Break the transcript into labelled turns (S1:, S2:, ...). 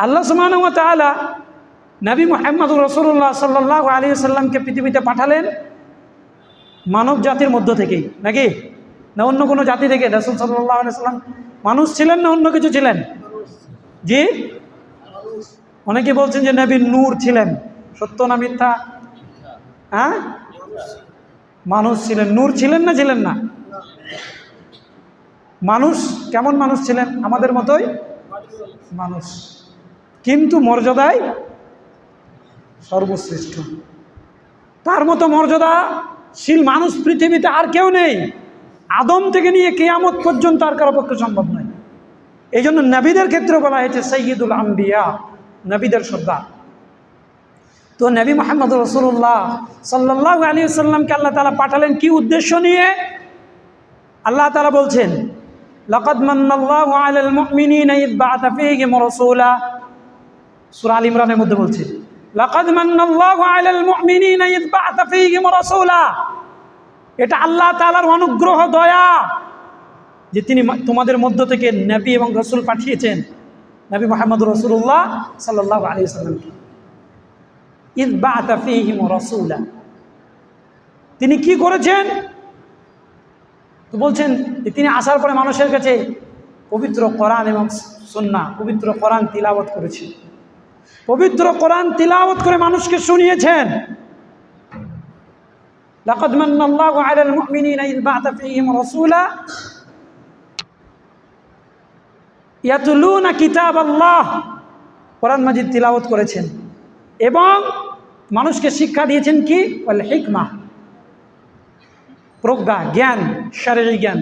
S1: আল্লাহ সুমান নবী মোহাম্মদ রসুল্লাহ সাল্লাহ আলী সাল্লামকে পৃথিবীতে পাঠালেন মানব জাতির মধ্য থেকেই, নাকি? না অন্য কোনো জাতি থেকে? রসুল সাল্লাহ সাল্লাম মানুষ ছিলেন না অন্য কিছু ছিলেন? জি? অনেকে বলছেন যে নবী নূর ছিলেন, সত্য না মিথ্যা? হ্যাঁ? মানুষ ছিলেন, নূর ছিলেন না ছিলেন না? মানুষ কেমন মানুষ ছিলেন? আমাদের মতোই মানুষ। কিন্তু মর্যাদায় সর্বশ্রেষ্ঠ। তার মতো মর্যাদাশীল মানুষ পৃথিবীতে আর কেউ নেই। আদম থেকে নিয়ে কেয়ামত পর্যন্ত আর কারও পক্ষে সম্ভব নয়। এই জন্য নবীদের ক্ষেত্রে বলা হয়েছে সৈয়দুল আম্বিয়া নবীদের সর্দার। তো নবী মোহাম্মদ রসুল্লাহ সাল্লাহ আলী সাল্লামকে আল্লাহ তালা পাঠালেন কি উদ্দেশ্য নিয়ে? আল্লাহ তালা বলছেন, লকদ মন্নাল্লাহ আলাল মুমিনিনা ইদ বাআথা ফীহিম রাসূলা সুরা আল ইমরানের মধ্যে বলছে, লাকাদ মান্নাল্লাহু আলাল মুমিনিনা ইয বা'থা ফীহিম রাসূলা। এটা আল্লাহ তাআলার অনুগ্রহ, দয়া, যে তিনি তোমাদের মধ্য থেকে নবী এবং রসুল পাঠিয়েছেন, নবী মোহাম্মদ রসুল্লাহ সাল্লাহ আলী সাল্লামকে ইদ বা আতাফিহিম রসুল্লা তিনি কি করেছেন? তো বলছেন যে তিনি আসার পরে মানুষের কাছে পবিত্র কোরআন এবং সন্না পবিত্র কোরআন তিলাবত করেছেন। পবিত্র কোরআন তিলাবত করে মানুষকে শুনিয়েছেন لقد من الله على المؤمنين إذ بعث فيهم رسولا ইয়াতুলুনা কিতাব আল্লাহ কোরআন মাজিদ তিলাওয়াত করেছেন এবং মানুষকে শিক্ষা দিয়েছেন কি বলে হিকমা প্রজ্ঞা জ্ঞান শারীরিক জ্ঞান